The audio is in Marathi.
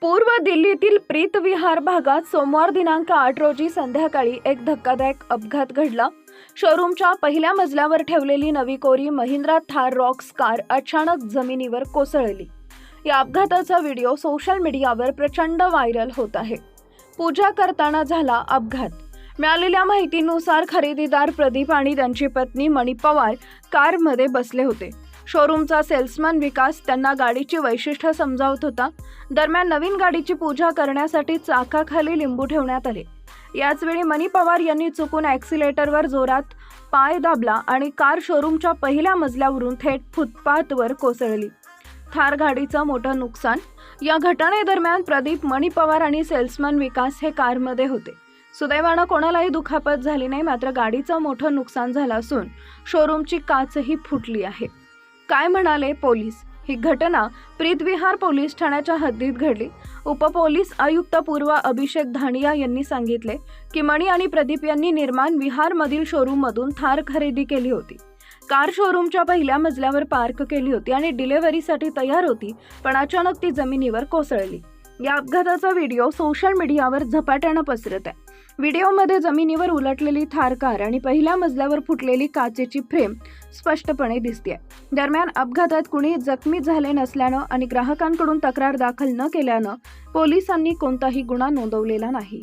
पूर्व दिल्लीतील प्रीतविहार भागात सोमवार दिनांक आठ रोजी संध्याकाळी एक धक्कादायक अपघात घडला. शोरूमच्या पहिल्या मजल्यावर ठेवलेली नवी कोरी महिंद्रा थार रॉक्स कार अचानक जमिनीवर कोसळली. या अपघाताचा व्हिडिओ सोशल मीडियावर प्रचंड व्हायरल होत आहे. पूजा करताना झाला अपघात. मिळालेल्या माहितीनुसार खरेदीदार प्रदीप आणि त्यांची पत्नी मणी पवार कारमध्ये बसले होते. शोरूमचा सेल्समन विकास त्यांना गाडीची वैशिष्ट्य समजावत होता. दरम्यान नवीन गाडीची पूजा करण्यासाठी चाकाखाली लिंबू ठेवण्यात आले. याचवेळी मनी पवार यांनी चुकून ॲक्सिलेटरवर जोरात पाय दाबला आणि कार शोरूमच्या पहिल्या मजल्यावरून थेट फुटपाथवर कोसळली. थार गाडीचं मोठं नुकसान? या घटनेदरम्यान प्रदीप मणी पवार आणि सेल्समन विकास हे कारमध्ये होते. सुदैवानं कोणालाही दुखापत झाली नाही मात्र गाडीचं मोठं नुकसान झालं असून शोरूमची काचही फुटली आहे. काय म्हणाले पोलीस? ही घटना प्रीतविहार पोलीस ठाण्याच्या हद्दीत घडली. उपपोलीस आयुक्त पूर्व अभिषेक धानिया यांनी सांगितले की मणी आणि प्रदीप यांनी निर्माण विहारमधील शोरूममधून थार खरेदी केली होती. कार शोरूमच्या पहिल्या मजल्यावर पार्क केली होती आणि डिलेव्हरीसाठी तयार होती पण अचानक ती जमिनीवर कोसळली. या अपघाताचा व्हिडिओ सोशल मीडियावर झपाट्यानं पसरत आहे. व्हिडिओमध्ये जमिनीवर उलटलेली थार कार आणि पहिल्या मजल्यावर फुटलेली काचेची फ्रेम स्पष्टपणे दिसते दरम्यान अपघातात कुणी जखमी झाले नसल्यानं आणि ग्राहकांकडून तक्रार दाखल न केल्यानं पोलिसांनी कोणताही गुन्हा नोंदवलेला नाही.